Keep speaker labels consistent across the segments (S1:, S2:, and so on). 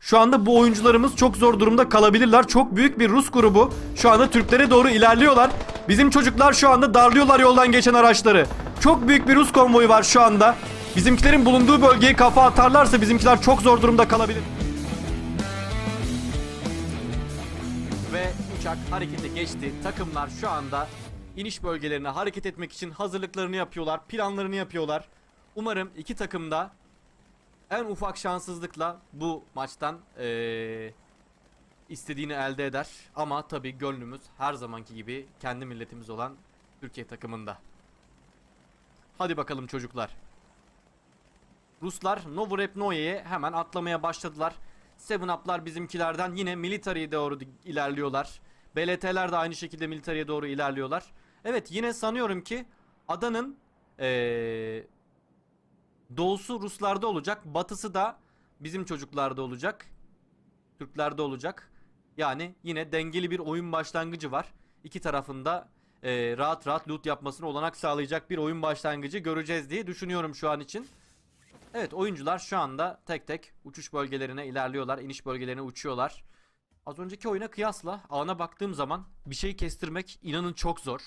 S1: Şu anda bu oyuncularımız çok zor durumda kalabilirler. Çok büyük bir Rus grubu şu anda Türklere doğru ilerliyorlar. Bizim çocuklar şu anda darlıyorlar yoldan geçen araçları. Çok büyük bir Rus konvoyu var şu anda. Bizimkilerin bulunduğu bölgeye kafa atarlarsa bizimkiler çok zor durumda kalabilir. Ve uçak harekete geçti. Takımlar şu anda iniş bölgelerine hareket etmek için hazırlıklarını yapıyorlar, planlarını yapıyorlar. Umarım iki takım da en ufak şanssızlıkla bu maçtan eee, istediğini elde eder. Ama tabii gönlümüz her zamanki gibi kendi milletimiz olan Türkiye takımında. Hadi bakalım çocuklar. Ruslar Novorepnoye'ye hemen atlamaya başladılar. Seven Up'lar bizimkilerden yine military'e doğru ilerliyorlar. BLT'ler de aynı şekilde military'e doğru ilerliyorlar. Evet yine sanıyorum ki adanın eee Doğusu Ruslarda olacak. Batısı da bizim çocuklarda olacak. Türklerde olacak. Yani yine dengeli bir oyun başlangıcı var. İki tarafında e, rahat rahat loot yapmasına olanak sağlayacak bir oyun başlangıcı göreceğiz diye düşünüyorum şu an için. Evet oyuncular şu anda tek tek uçuş bölgelerine ilerliyorlar. iniş bölgelerine uçuyorlar. Az önceki oyuna kıyasla alana baktığım zaman bir şey kestirmek inanın çok zor.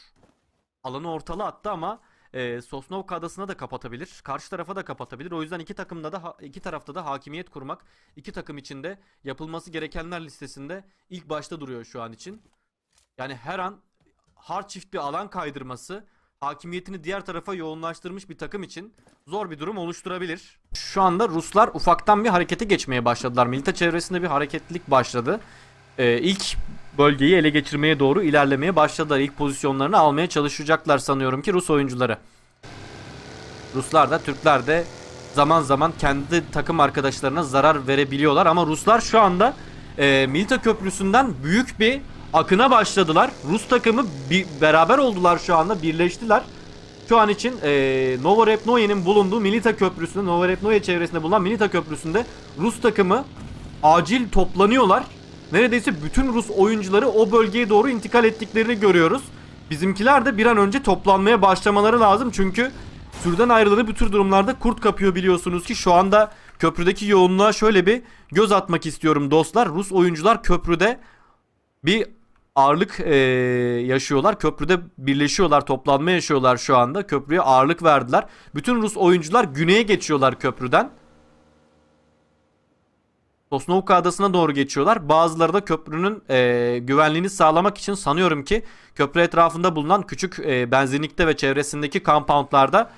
S1: Alanı ortalı attı ama e, Sosnovka adasına da kapatabilir. Karşı tarafa da kapatabilir. O yüzden iki takımda da iki tarafta da hakimiyet kurmak iki takım içinde yapılması gerekenler listesinde ilk başta duruyor şu an için. Yani her an hard çift bir alan kaydırması hakimiyetini diğer tarafa yoğunlaştırmış bir takım için zor bir durum oluşturabilir. Şu anda Ruslar ufaktan bir harekete geçmeye başladılar. Milita çevresinde bir hareketlilik başladı. Ee, ilk bölgeyi ele geçirmeye doğru ilerlemeye başladılar. İlk pozisyonlarını almaya çalışacaklar sanıyorum ki Rus oyuncuları. Ruslar da Türkler de zaman zaman kendi takım arkadaşlarına zarar verebiliyorlar ama Ruslar şu anda e, Milta Köprüsü'nden büyük bir akına başladılar. Rus takımı bir, beraber oldular şu anda birleştiler. Şu an için e, Novorepnoye'nin bulunduğu Milita Köprüsü'nde, Novorepnoye çevresinde bulunan Milita Köprüsü'nde Rus takımı acil toplanıyorlar. Neredeyse bütün Rus oyuncuları o bölgeye doğru intikal ettiklerini görüyoruz. Bizimkiler de bir an önce toplanmaya başlamaları lazım çünkü türden ayrıları bu tür durumlarda kurt kapıyor biliyorsunuz ki şu anda köprüdeki yoğunluğa şöyle bir göz atmak istiyorum dostlar. Rus oyuncular köprüde bir ağırlık eee, yaşıyorlar. Köprüde birleşiyorlar, toplanma yaşıyorlar şu anda. Köprüye ağırlık verdiler. Bütün Rus oyuncular güneye geçiyorlar köprüden. Sosnovka adasına doğru geçiyorlar. Bazıları da köprünün eee, güvenliğini sağlamak için sanıyorum ki köprü etrafında bulunan küçük eee, benzinlikte ve çevresindeki compoundlarda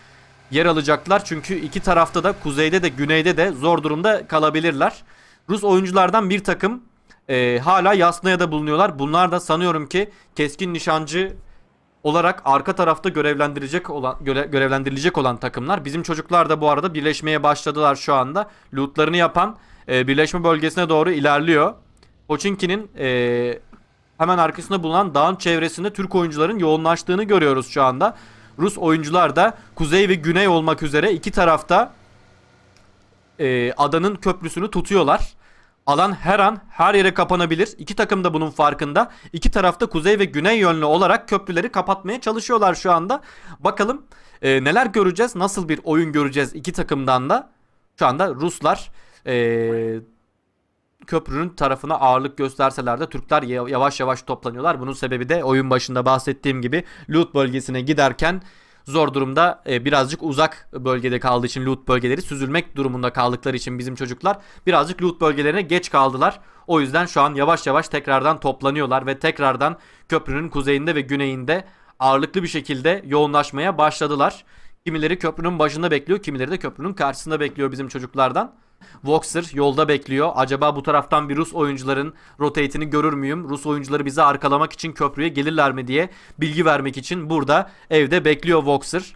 S1: yer alacaklar. Çünkü iki tarafta da kuzeyde de güneyde de zor durumda kalabilirler. Rus oyunculardan bir takım eee, hala Yasnaya'da bulunuyorlar. Bunlar da sanıyorum ki keskin nişancı olarak arka tarafta görevlendirecek olan göre- görevlendirilecek olan takımlar. Bizim çocuklar da bu arada birleşmeye başladılar şu anda. Lootlarını yapan e, birleşme bölgesine doğru ilerliyor. Pochinki'nin e, hemen arkasında bulunan dağın çevresinde Türk oyuncuların yoğunlaştığını görüyoruz şu anda. Rus oyuncular da kuzey ve güney olmak üzere iki tarafta e, adanın köprüsünü tutuyorlar. Alan her an her yere kapanabilir. İki takım da bunun farkında. İki tarafta kuzey ve güney yönlü olarak köprüleri kapatmaya çalışıyorlar şu anda. Bakalım e, neler göreceğiz? Nasıl bir oyun göreceğiz iki takımdan da? Şu anda Ruslar e, köprünün tarafına ağırlık gösterseler de Türkler ya- yavaş yavaş toplanıyorlar. Bunun sebebi de oyun başında bahsettiğim gibi loot bölgesine giderken zor durumda e, birazcık uzak bölgede kaldığı için loot bölgeleri süzülmek durumunda kaldıkları için bizim çocuklar birazcık loot bölgelerine geç kaldılar. O yüzden şu an yavaş yavaş tekrardan toplanıyorlar ve tekrardan köprünün kuzeyinde ve güneyinde ağırlıklı bir şekilde yoğunlaşmaya başladılar. Kimileri köprünün başında bekliyor, kimileri de köprünün karşısında bekliyor bizim çocuklardan. Voxer yolda bekliyor. Acaba bu taraftan bir Rus oyuncuların rotate'ini görür müyüm? Rus oyuncuları bizi arkalamak için köprüye gelirler mi diye bilgi vermek için burada evde bekliyor Voxer.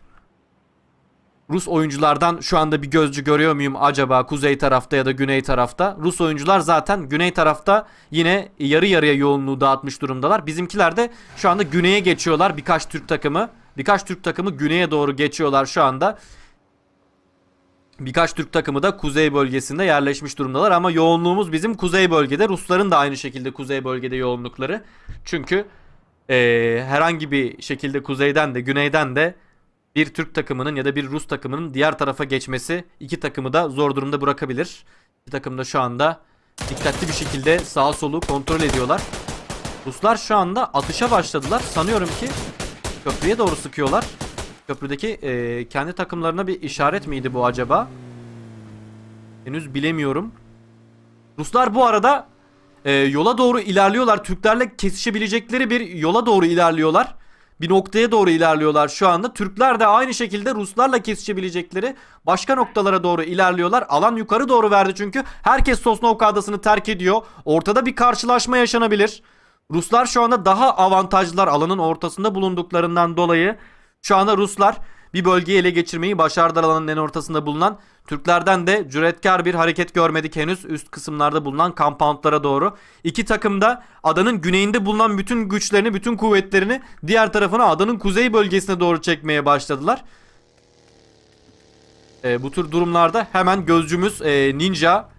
S1: Rus oyunculardan şu anda bir gözcü görüyor muyum acaba kuzey tarafta ya da güney tarafta? Rus oyuncular zaten güney tarafta yine yarı yarıya yoğunluğu dağıtmış durumdalar. Bizimkiler de şu anda güneye geçiyorlar birkaç Türk takımı. Birkaç Türk takımı güneye doğru geçiyorlar şu anda. Birkaç Türk takımı da kuzey bölgesinde yerleşmiş durumdalar ama yoğunluğumuz bizim kuzey bölgede. Rusların da aynı şekilde kuzey bölgede yoğunlukları. Çünkü eee, herhangi bir şekilde kuzeyden de güneyden de bir Türk takımının ya da bir Rus takımının diğer tarafa geçmesi iki takımı da zor durumda bırakabilir. İki takım da şu anda dikkatli bir şekilde sağa solu kontrol ediyorlar. Ruslar şu anda atışa başladılar. Sanıyorum ki köprüye doğru sıkıyorlar. Köprüdeki eee, kendi takımlarına bir işaret miydi bu acaba? Henüz bilemiyorum. Ruslar bu arada eee, yola doğru ilerliyorlar. Türklerle kesişebilecekleri bir yola doğru ilerliyorlar. Bir noktaya doğru ilerliyorlar şu anda. Türkler de aynı şekilde Ruslarla kesişebilecekleri başka noktalara doğru ilerliyorlar. Alan yukarı doğru verdi çünkü. Herkes Sosnovka adasını terk ediyor. Ortada bir karşılaşma yaşanabilir. Ruslar şu anda daha avantajlılar alanın ortasında bulunduklarından dolayı. Şu anda Ruslar bir bölgeyi ele geçirmeyi başardılar alanın en ortasında bulunan. Türklerden de cüretkar bir hareket görmedik henüz üst kısımlarda bulunan compoundlara doğru. İki takım da adanın güneyinde bulunan bütün güçlerini, bütün kuvvetlerini diğer tarafına adanın kuzey bölgesine doğru çekmeye başladılar. Ee, bu tür durumlarda hemen gözcümüz e, Ninja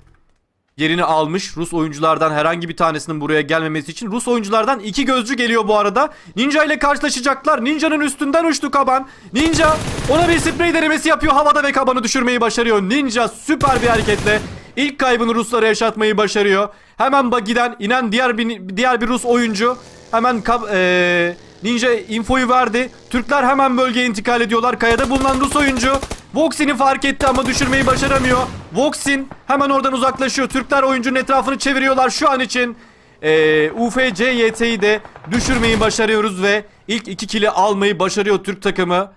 S1: yerini almış. Rus oyunculardan herhangi bir tanesinin buraya gelmemesi için. Rus oyunculardan iki gözcü geliyor bu arada. Ninja ile karşılaşacaklar. Ninja'nın üstünden uçtu kaban. Ninja ona bir sprey denemesi yapıyor havada ve kabanı düşürmeyi başarıyor. Ninja süper bir hareketle ilk kaybını Ruslara yaşatmayı başarıyor. Hemen bagiden inen diğer bir diğer bir Rus oyuncu hemen eee, Ninja infoyu verdi. Türkler hemen bölgeye intikal ediyorlar. Kayada bulunan Rus oyuncu Voxin'i fark etti ama düşürmeyi başaramıyor. Voxin hemen oradan uzaklaşıyor. Türkler oyuncunun etrafını çeviriyorlar şu an için. Ee, UFC YT'yi de düşürmeyi başarıyoruz ve ilk iki kili almayı başarıyor Türk takımı.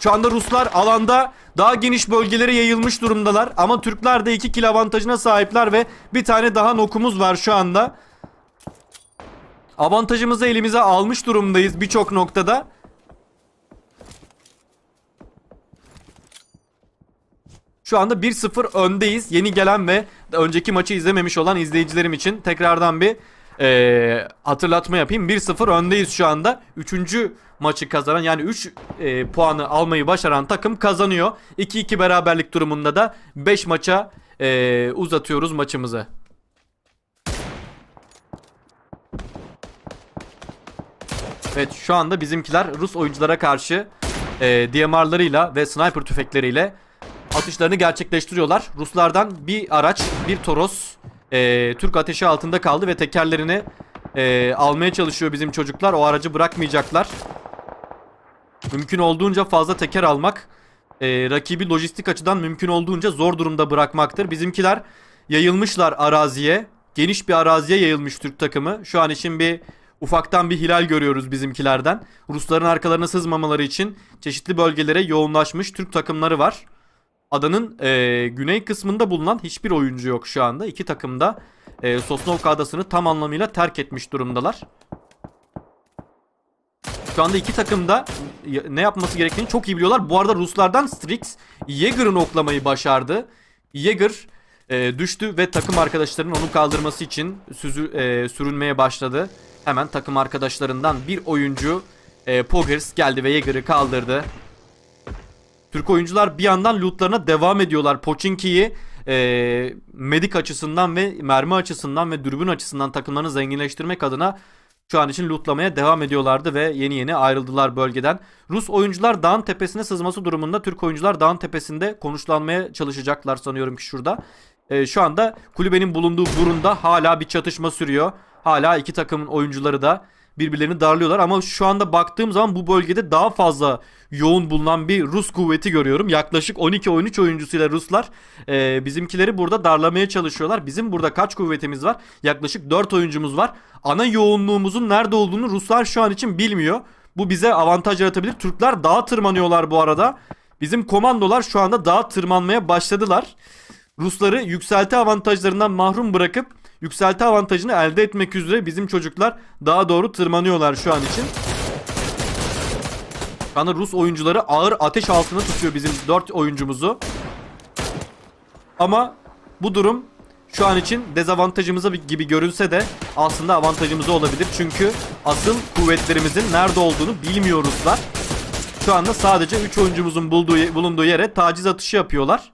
S1: Şu anda Ruslar alanda daha geniş bölgelere yayılmış durumdalar. Ama Türkler de 2 kill avantajına sahipler ve bir tane daha nokumuz var şu anda. Avantajımızı elimize almış durumdayız birçok noktada. Şu anda 1-0 öndeyiz. Yeni gelen ve önceki maçı izlememiş olan izleyicilerim için tekrardan bir eee, hatırlatma yapayım. 1-0 öndeyiz şu anda. Üçüncü maçı kazanan yani 3 puanı almayı başaran takım kazanıyor. 2-2 beraberlik durumunda da 5 maça eee, uzatıyoruz maçımızı. Evet şu anda bizimkiler Rus oyunculara karşı e, DMR'larıyla ve sniper tüfekleriyle atışlarını gerçekleştiriyorlar. Ruslardan bir araç, bir Toros e, Türk ateşi altında kaldı ve tekerlerini e, almaya çalışıyor bizim çocuklar. O aracı bırakmayacaklar. Mümkün olduğunca fazla teker almak e, rakibi lojistik açıdan mümkün olduğunca zor durumda bırakmaktır. Bizimkiler yayılmışlar araziye. Geniş bir araziye yayılmış Türk takımı. Şu an için bir ufaktan bir hilal görüyoruz bizimkilerden. Rusların arkalarına sızmamaları için çeşitli bölgelere yoğunlaşmış Türk takımları var. Adanın e, güney kısmında bulunan hiçbir oyuncu yok şu anda. İki takım da e, Sosnovka adasını tam anlamıyla terk etmiş durumdalar. Şu anda iki takım da ne yapması gerektiğini çok iyi biliyorlar. Bu arada Ruslardan Strix Jaeger'ın oklamayı başardı. Jaeger e, düştü ve takım arkadaşlarının onu kaldırması için süzü, e, sürünmeye başladı. Hemen takım arkadaşlarından bir oyuncu e, Pogers geldi ve Jaeger'ı kaldırdı. Türk oyuncular bir yandan lootlarına devam ediyorlar. Pochinki'yi e, medik açısından ve mermi açısından ve dürbün açısından takımlarını zenginleştirmek adına şu an için lootlamaya devam ediyorlardı ve yeni yeni ayrıldılar bölgeden. Rus oyuncular dağın tepesine sızması durumunda Türk oyuncular dağın tepesinde konuşlanmaya çalışacaklar sanıyorum ki şurada. E, şu anda kulübenin bulunduğu burunda hala bir çatışma sürüyor. Hala iki takımın oyuncuları da birbirlerini darlıyorlar ama şu anda baktığım zaman bu bölgede daha fazla yoğun bulunan bir Rus kuvveti görüyorum. Yaklaşık 12-13 oyuncusuyla Ruslar e, bizimkileri burada darlamaya çalışıyorlar. Bizim burada kaç kuvvetimiz var? Yaklaşık 4 oyuncumuz var. Ana yoğunluğumuzun nerede olduğunu Ruslar şu an için bilmiyor. Bu bize avantaj yaratabilir. Türkler dağa tırmanıyorlar bu arada. Bizim komandolar şu anda dağa tırmanmaya başladılar. Rusları yükselti avantajlarından mahrum bırakıp yükselti avantajını elde etmek üzere bizim çocuklar daha doğru tırmanıyorlar şu an için. Şu anda Rus oyuncuları ağır ateş altında tutuyor bizim 4 oyuncumuzu. Ama bu durum şu an için dezavantajımıza gibi görünse de aslında avantajımıza olabilir. Çünkü asıl kuvvetlerimizin nerede olduğunu bilmiyoruzlar. Şu anda sadece 3 oyuncumuzun bulduğu, bulunduğu yere taciz atışı yapıyorlar.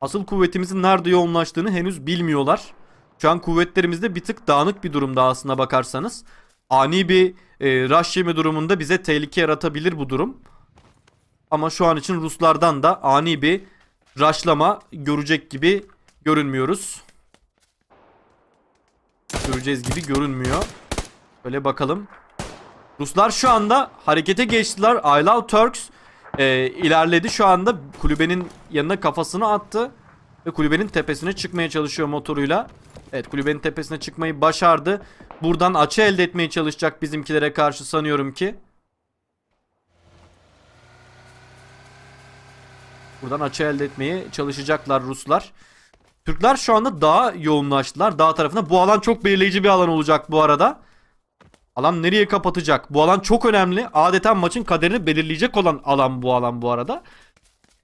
S1: asıl kuvvetimizin nerede yoğunlaştığını henüz bilmiyorlar. Şu an kuvvetlerimizde bir tık dağınık bir durumda aslına bakarsanız. Ani bir e, rush yeme durumunda bize tehlike yaratabilir bu durum. Ama şu an için Ruslardan da ani bir rushlama görecek gibi görünmüyoruz. Göreceğiz gibi görünmüyor. Böyle bakalım. Ruslar şu anda harekete geçtiler. I Love Turks e, ilerledi şu anda. Kulübenin yanına kafasını attı. Ve kulübenin tepesine çıkmaya çalışıyor motoruyla. Evet kulübenin tepesine çıkmayı başardı. Buradan açı elde etmeye çalışacak bizimkilere karşı sanıyorum ki. Buradan açı elde etmeye çalışacaklar Ruslar. Türkler şu anda daha yoğunlaştılar. Dağ tarafına. Bu alan çok belirleyici bir alan olacak bu arada. Alan nereye kapatacak? Bu alan çok önemli. Adeta maçın kaderini belirleyecek olan alan bu alan bu arada.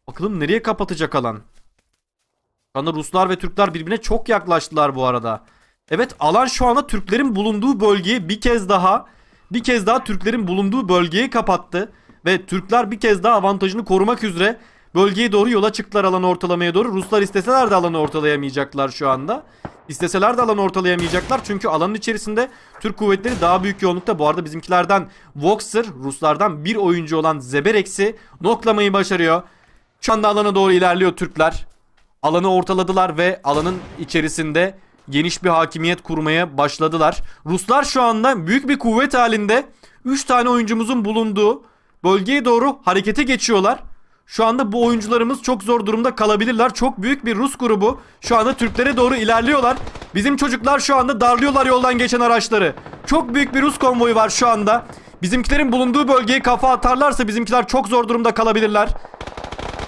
S1: Bakalım nereye kapatacak alan? Anda Ruslar ve Türkler birbirine çok yaklaştılar bu arada. Evet alan şu anda Türklerin bulunduğu bölgeyi bir kez daha bir kez daha Türklerin bulunduğu bölgeyi kapattı. Ve Türkler bir kez daha avantajını korumak üzere bölgeye doğru yola çıktılar alan ortalamaya doğru. Ruslar isteseler de alanı ortalayamayacaklar şu anda. İsteseler de alanı ortalayamayacaklar çünkü alanın içerisinde Türk kuvvetleri daha büyük yoğunlukta. Bu arada bizimkilerden Voxer, Ruslardan bir oyuncu olan Zeberex'i noklamayı başarıyor. Şu anda alana doğru ilerliyor Türkler. Alanı ortaladılar ve alanın içerisinde geniş bir hakimiyet kurmaya başladılar. Ruslar şu anda büyük bir kuvvet halinde 3 tane oyuncumuzun bulunduğu bölgeye doğru harekete geçiyorlar. Şu anda bu oyuncularımız çok zor durumda kalabilirler. Çok büyük bir Rus grubu şu anda Türklere doğru ilerliyorlar. Bizim çocuklar şu anda darlıyorlar yoldan geçen araçları. Çok büyük bir Rus konvoyu var şu anda. Bizimkilerin bulunduğu bölgeye kafa atarlarsa bizimkiler çok zor durumda kalabilirler.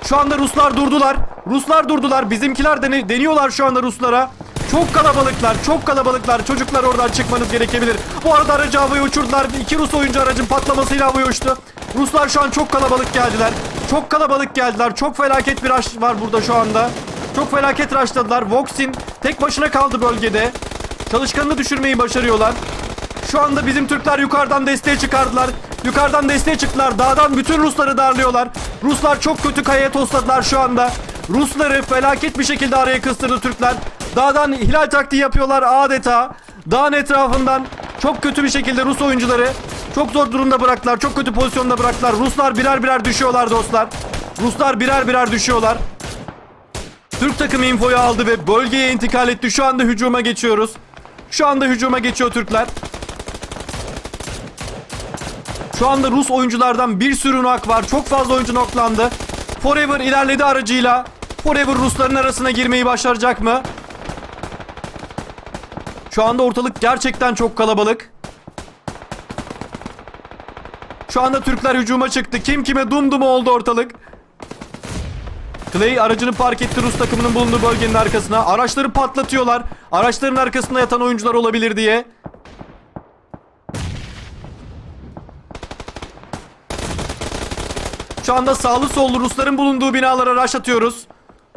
S1: Şu anda Ruslar durdular. Ruslar durdular. Bizimkiler dene- deniyorlar şu anda Ruslara. Çok kalabalıklar, çok kalabalıklar. Çocuklar oradan çıkmanız gerekebilir. Bu arada aracı havaya uçurdular. İki Rus oyuncu aracın patlamasıyla havaya uçtu. Ruslar şu an çok kalabalık geldiler. Çok kalabalık geldiler. Çok felaket bir rush var burada şu anda. Çok felaket rushladılar. Voxin tek başına kaldı bölgede. Çalışkanını düşürmeyi başarıyorlar. Şu anda bizim Türkler yukarıdan desteğe çıkardılar. Yukarıdan desteğe çıktılar. Dağdan bütün Rusları darlıyorlar. Ruslar çok kötü kayaya tosladılar şu anda. Rusları felaket bir şekilde araya kıstırdı Türkler. Dağdan hilal taktiği yapıyorlar adeta. Dağın etrafından çok kötü bir şekilde Rus oyuncuları çok zor durumda bıraktılar. Çok kötü pozisyonda bıraktılar. Ruslar birer birer düşüyorlar dostlar. Ruslar birer birer düşüyorlar. Türk takımı infoyu aldı ve bölgeye intikal etti. Şu anda hücuma geçiyoruz. Şu anda hücuma geçiyor Türkler. Şu anda Rus oyunculardan bir sürü nok var. Çok fazla oyuncu noklandı. Forever ilerledi aracıyla. Forever Rusların arasına girmeyi başaracak mı? Şu anda ortalık gerçekten çok kalabalık. Şu anda Türkler hücuma çıktı. Kim kime dumdum oldu ortalık. Clay aracını park etti Rus takımının bulunduğu bölgenin arkasına. Araçları patlatıyorlar. Araçların arkasında yatan oyuncular olabilir diye. Şu anda sağlı sollu Rusların bulunduğu binalara rush atıyoruz.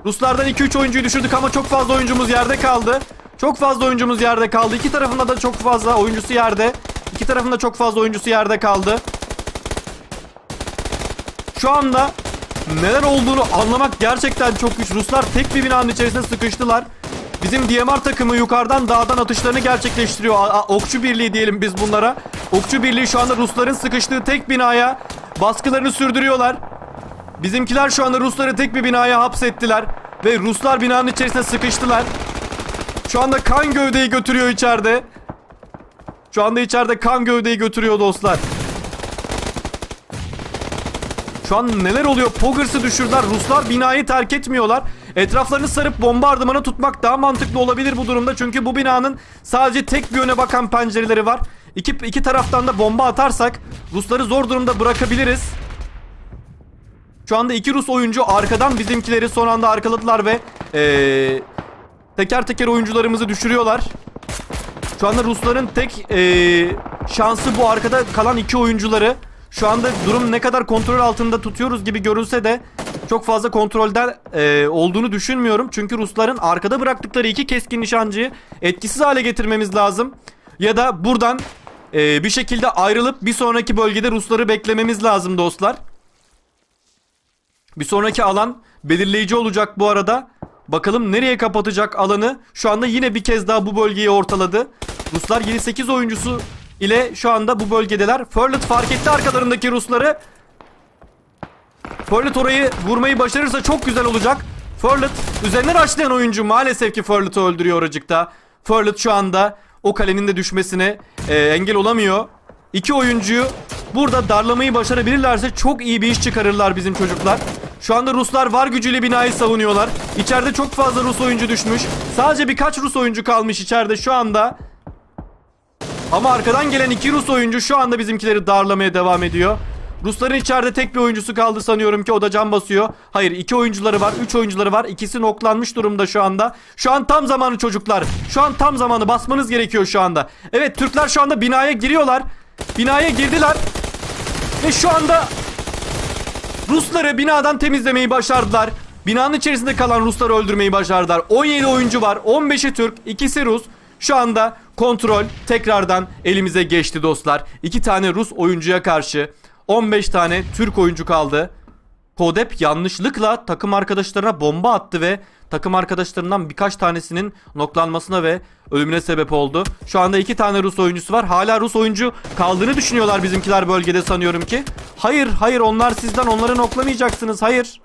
S1: Ruslardan 2-3 oyuncuyu düşürdük ama çok fazla oyuncumuz yerde kaldı. Çok fazla oyuncumuz yerde kaldı. İki tarafında da çok fazla oyuncusu yerde. İki tarafında çok fazla oyuncusu yerde kaldı. Şu anda neler olduğunu anlamak gerçekten çok güç. Ruslar tek bir binanın içerisine sıkıştılar. Bizim DMR takımı yukarıdan dağdan atışlarını gerçekleştiriyor. A- a- Okçu Birliği diyelim biz bunlara. Okçu Birliği şu anda Rusların sıkıştığı tek binaya baskılarını sürdürüyorlar. Bizimkiler şu anda Rusları tek bir binaya hapsettiler. Ve Ruslar binanın içerisine sıkıştılar. Şu anda kan gövdeyi götürüyor içeride. Şu anda içeride kan gövdeyi götürüyor dostlar. Şu an neler oluyor? Poggers'ı düşürdüler. Ruslar binayı terk etmiyorlar. Etraflarını sarıp bombardımanı tutmak daha mantıklı olabilir bu durumda. Çünkü bu binanın sadece tek bir yöne bakan pencereleri var. İki, iki taraftan da bomba atarsak Rusları zor durumda bırakabiliriz. Şu anda iki Rus oyuncu arkadan bizimkileri son anda arkaladılar ve ee, teker teker oyuncularımızı düşürüyorlar. Şu anda Rusların tek ee, şansı bu arkada kalan iki oyuncuları. Şu anda durum ne kadar kontrol altında tutuyoruz gibi görünse de çok fazla kontrolden ee, olduğunu düşünmüyorum. Çünkü Rusların arkada bıraktıkları iki keskin nişancıyı etkisiz hale getirmemiz lazım. Ya da buradan ee, bir şekilde ayrılıp bir sonraki bölgede Rusları beklememiz lazım dostlar. Bir sonraki alan belirleyici olacak bu arada. Bakalım nereye kapatacak alanı. Şu anda yine bir kez daha bu bölgeyi ortaladı. Ruslar 7-8 oyuncusu ile şu anda bu bölgedeler. Furlet fark etti arkalarındaki Rusları. Furlet orayı vurmayı başarırsa çok güzel olacak. Furlet üzerine raşlayan oyuncu maalesef ki Furlet'ı öldürüyor oracıkta. Furlet şu anda o kalenin de düşmesine e, engel olamıyor. İki oyuncuyu burada darlamayı başarabilirlerse çok iyi bir iş çıkarırlar bizim çocuklar. Şu anda Ruslar var gücüyle binayı savunuyorlar. İçeride çok fazla Rus oyuncu düşmüş. Sadece birkaç Rus oyuncu kalmış içeride şu anda. Ama arkadan gelen iki Rus oyuncu şu anda bizimkileri darlamaya devam ediyor. Rusların içeride tek bir oyuncusu kaldı sanıyorum ki o da can basıyor. Hayır iki oyuncuları var, üç oyuncuları var. İkisi noklanmış durumda şu anda. Şu an tam zamanı çocuklar. Şu an tam zamanı basmanız gerekiyor şu anda. Evet Türkler şu anda binaya giriyorlar. Binaya girdiler. Ve şu anda Rusları binadan temizlemeyi başardılar. Binanın içerisinde kalan Rusları öldürmeyi başardılar. 17 oyuncu var. 15'i Türk, ikisi Rus. Şu anda kontrol tekrardan elimize geçti dostlar. 2 tane Rus oyuncuya karşı 15 tane Türk oyuncu kaldı. Kodep yanlışlıkla takım arkadaşlarına bomba attı ve takım arkadaşlarından birkaç tanesinin noklanmasına ve ölümüne sebep oldu. Şu anda iki tane Rus oyuncusu var. Hala Rus oyuncu kaldığını düşünüyorlar bizimkiler bölgede sanıyorum ki. Hayır, hayır onlar sizden onları noklamayacaksınız. Hayır.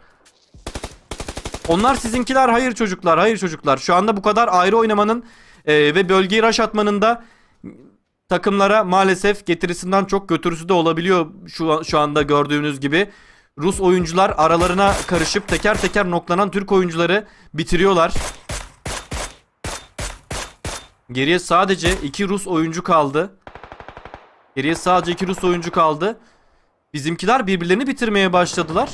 S1: Onlar sizinkiler hayır çocuklar hayır çocuklar. Şu anda bu kadar ayrı oynamanın e, ve bölgeyi rush atmanın da takımlara maalesef getirisinden çok götürüsü de olabiliyor şu, şu anda gördüğünüz gibi. Rus oyuncular aralarına karışıp teker teker noklanan Türk oyuncuları bitiriyorlar. Geriye sadece iki Rus oyuncu kaldı. Geriye sadece iki Rus oyuncu kaldı. Bizimkiler birbirlerini bitirmeye başladılar.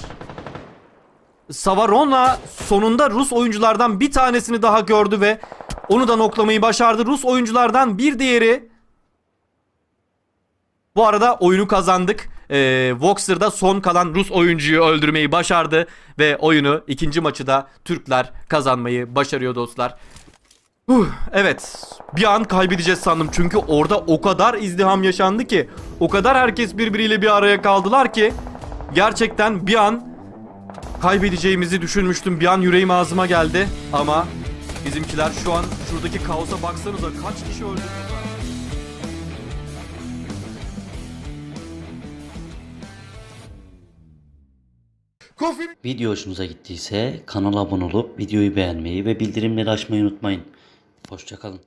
S1: Savarona sonunda Rus oyunculardan bir tanesini daha gördü ve onu da noklamayı başardı. Rus oyunculardan bir diğeri bu arada oyunu kazandık. Ee, Voxer'da son kalan Rus oyuncuyu öldürmeyi başardı ve oyunu ikinci maçı da Türkler kazanmayı başarıyor dostlar. Huh, evet bir an kaybedeceğiz sandım çünkü orada o kadar izdiham yaşandı ki o kadar herkes birbiriyle bir araya kaldılar ki gerçekten bir an kaybedeceğimizi düşünmüştüm bir an yüreğim ağzıma geldi ama bizimkiler şu an şuradaki kaosa baksanıza kaç kişi öldü.
S2: Video hoşunuza gittiyse kanala abone olup videoyu beğenmeyi ve bildirimleri açmayı unutmayın. Hoşçakalın.